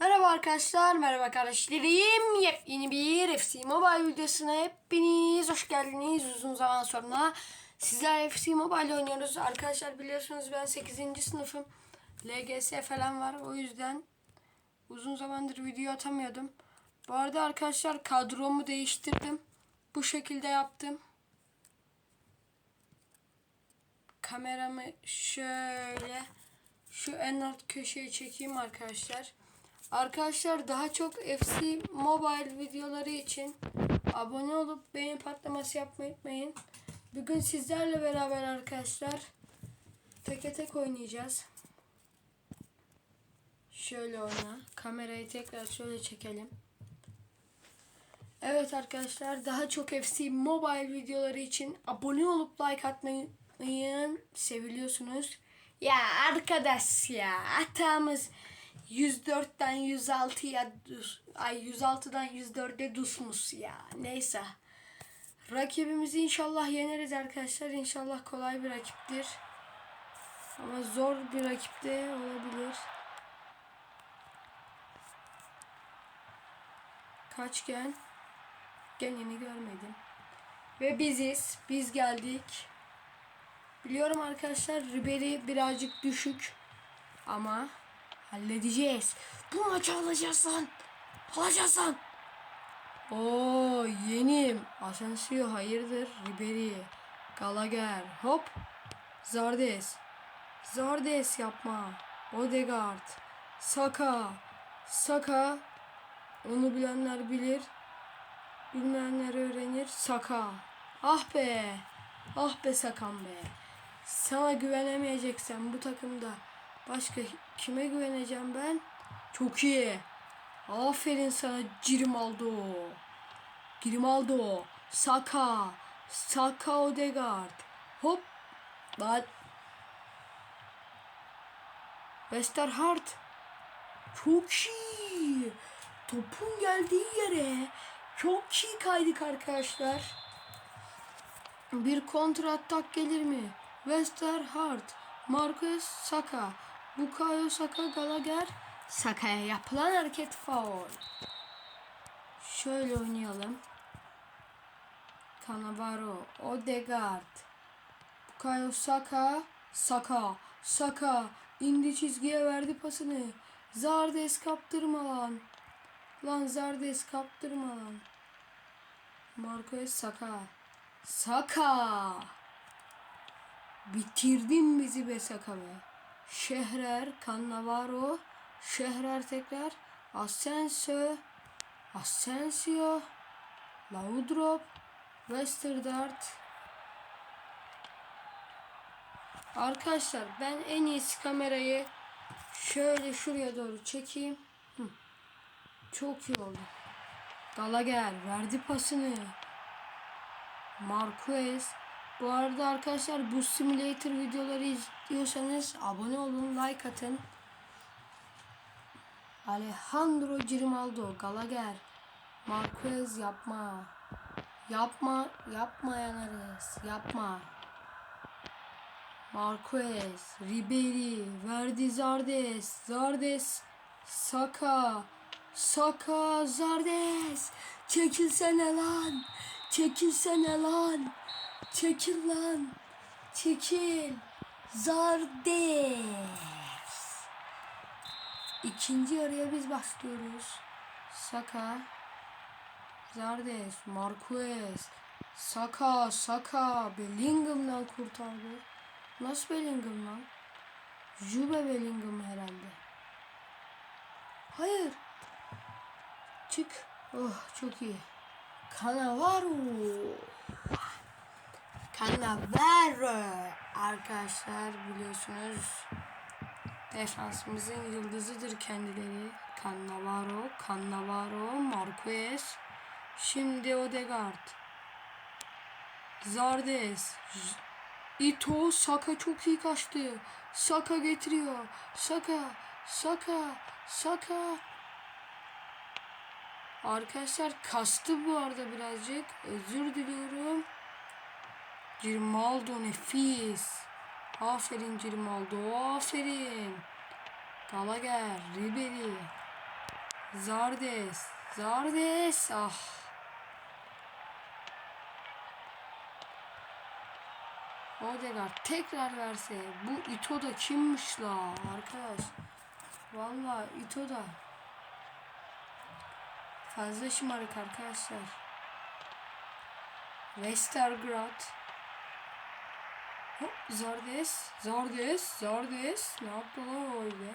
Merhaba arkadaşlar, merhaba kardeşlerim. Yepyeni bir FC Mobile videosuna hepiniz hoş geldiniz. Uzun zaman sonra sizler FC Mobile oynuyoruz. Arkadaşlar biliyorsunuz ben 8. sınıfım. LGS falan var. O yüzden uzun zamandır video atamıyordum. Bu arada arkadaşlar kadromu değiştirdim. Bu şekilde yaptım. Kameramı şöyle şu en alt köşeye çekeyim arkadaşlar. Arkadaşlar daha çok FC Mobile videoları için abone olup beğeni patlaması yapmayı unutmayın. Bugün sizlerle beraber arkadaşlar teke tek oynayacağız. Şöyle oyna. Kamerayı tekrar şöyle çekelim. Evet arkadaşlar daha çok FC Mobile videoları için abone olup like atmayı unutmayın. Seviliyorsunuz. Ya arkadaş ya hatamız 104'ten 106'ya düş- ay 106'dan 104'e düşmüş ya. Neyse. Rakibimizi inşallah yeneriz arkadaşlar. İnşallah kolay bir rakiptir. Ama zor bir rakip de olabilir. Kaçgen geleni görmedim. Ve biziz. Biz geldik. Biliyorum arkadaşlar Ribery birazcık düşük. Ama halledeceğiz. Bu maçı alacağız lan. Alacağız lan. Oo yenim. Asensio hayırdır? Ribery. Gallagher. Hop. Zardes. Zardes yapma. Odegaard. Saka. Saka. Onu bilenler bilir. Bilmeyenler öğrenir. Saka. Ah be. Ah be Sakan be. Sana güvenemeyeceksen bu takımda başka kime güveneceğim ben? Çok iyi. Aferin sana Grimaldo. Grimaldo. Saka. Saka Odegaard. Hop. Lan. Westerhard. Çok iyi. Topun geldiği yere çok iyi kaydık arkadaşlar. Bir kontra atak gelir mi? Westerhard, Marcus Saka, Bukayo Saka, Gallagher. Saka'ya yapılan hareket faul. Şöyle oynayalım. Cannavaro, Odegaard, Bukayo Saka, Saka, Saka indi çizgiye verdi pasını. Zardes kaptırma lan. Lan Zardes kaptırma lan. Marcos Saka. Saka. Bitirdin bizi be Saka be. Şehrer, Cannavaro. Şehrer tekrar. Asensio. Asensio. Laudrop. Westergaard. Arkadaşlar ben en iyisi kamerayı şöyle şuraya doğru çekeyim. Hı. Çok iyi oldu. Gallagher verdi pasını. Marquez. Bu arada arkadaşlar bu simulator videoları izliyorsanız abone olun, like atın. Alejandro Grimaldo, Gallagher. Marquez yapma. Yapma, yapma yanarız. Yapma. Marquez, Ribery, verdi Zardes, Zardes, Saka, Saka, Zardes. Çekilsene lan. Çekilsene lan. Çekil lan. Çekil. Zardes. İkinci yarıya biz başlıyoruz. Saka. Zardes. Marquez. Saka. Saka. Bellingham'dan kurtardı. Nasıl Bellingham lan? Juve Bellingham herhalde. Hayır. Çık. Oh çok iyi. Cannavaro. Cannavaro. Arkadaşlar biliyorsunuz defansımızın yıldızıdır kendileri. Cannavaro, Cannavaro, Marquez. Şimdi Odegaard. Zardes. Ito Saka çok iyi kaçtı. Saka getiriyor. Saka, Saka, Saka. Arkadaşlar kastı bu arada birazcık. Özür diliyorum. Grimaldo nefis. Aferin Grimaldo. Aferin. Gallagher, Ribery. Zardes. Zardes. Ah. Odegaard tekrar verse. Bu Ito da kimmiş la arkadaş? Vallahi Ito da fazla şımarık arkadaşlar. Westergaard. Hop, Zardes. Zardes. Zardes. Ne yaptı lan öyle?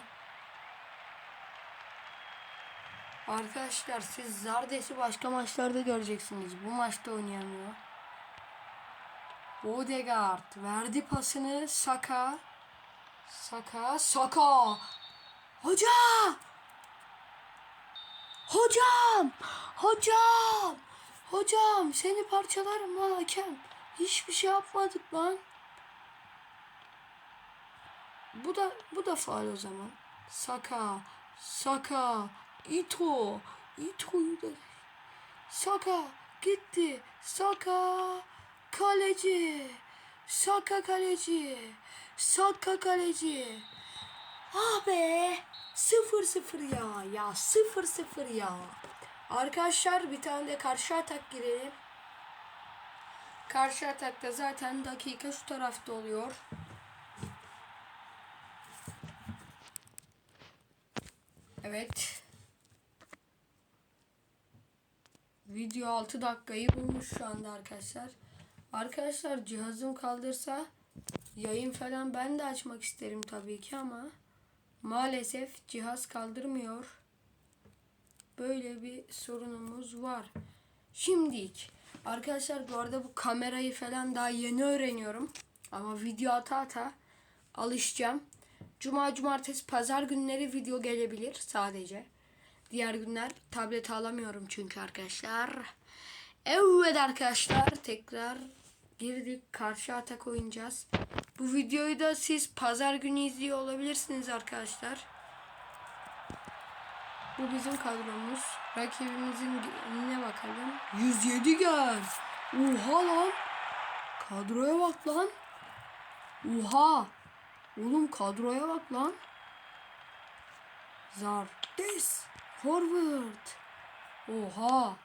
Arkadaşlar siz Zardes'i başka maçlarda göreceksiniz. Bu maçta oynayamıyor. Odegaard verdi pasını Saka. Saka, Saka. Hoca! Hocam! Hocam! Hocam seni parçalarım lan hakem. Hiçbir şey yapmadık lan. Bu da bu da faal o zaman. Saka, Saka, Ito, Ito'yu da Saka gitti. Saka kaleci. Saka kaleci. Saka kaleci. Ah be. 0-0 ya. Ya 0-0 ya. Arkadaşlar bir tane de karşı atak girelim. Karşı atakta zaten dakika şu tarafta oluyor. Evet. Video 6 dakikayı bulmuş şu anda arkadaşlar. Arkadaşlar cihazım kaldırsa yayın falan ben de açmak isterim tabii ki ama maalesef cihaz kaldırmıyor. Böyle bir sorunumuz var. Şimdilik arkadaşlar bu arada bu kamerayı falan daha yeni öğreniyorum. Ama video ata ata alışacağım. Cuma, cumartesi, pazar günleri video gelebilir sadece. Diğer günler tablet alamıyorum çünkü arkadaşlar. Evet arkadaşlar tekrar girdik. Karşı atak oynayacağız. Bu videoyu da siz pazar günü izliyor olabilirsiniz arkadaşlar. Bu bizim kadromuz. Rakibimizin önüne bakalım. 107 gel. Oha lan. Kadroya bak lan. Oha. Oğlum kadroya bak lan. Zardes. Forward. Oha.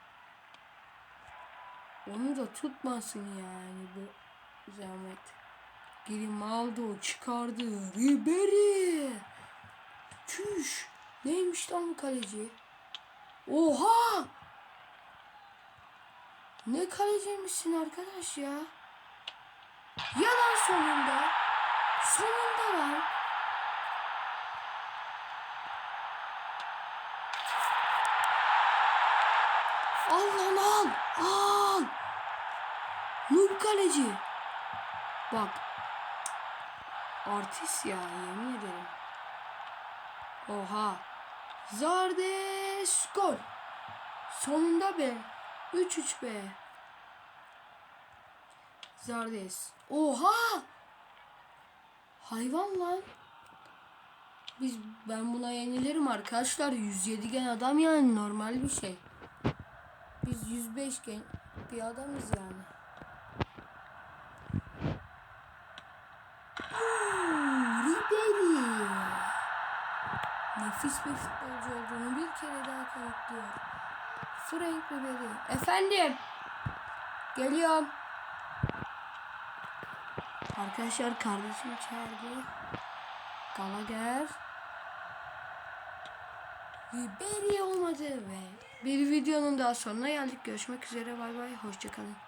Onu da tutmasın yani bu zahmet. Grimaldo çıkardı. Ribery. Çüş. Neymiş lan bu kaleci? Oha. Ne kaleciymişsin arkadaş ya. Yalan sonunda. Sonunda lan. Al lan al. Al. Noob kaleci. Bak. Artist ya yemin ederim. Oha. Zardes gol. Sonunda be. 3-3 be. Zardes. Oha. Hayvan lan. Biz ben buna yenilirim arkadaşlar. 107 gen adam yani normal bir şey. Biz 105 gen bir adamız yani. Nefis bir futbolcu olduğunu bir kere daha kanıtlıyor. Frank Ribery. Efendim. Geliyorum. Arkadaşlar kardeşim çağırdı. Gallagher. Ribery olmadı ve bir videonun daha sonuna geldik. Görüşmek üzere. Bay bay. Hoşçakalın.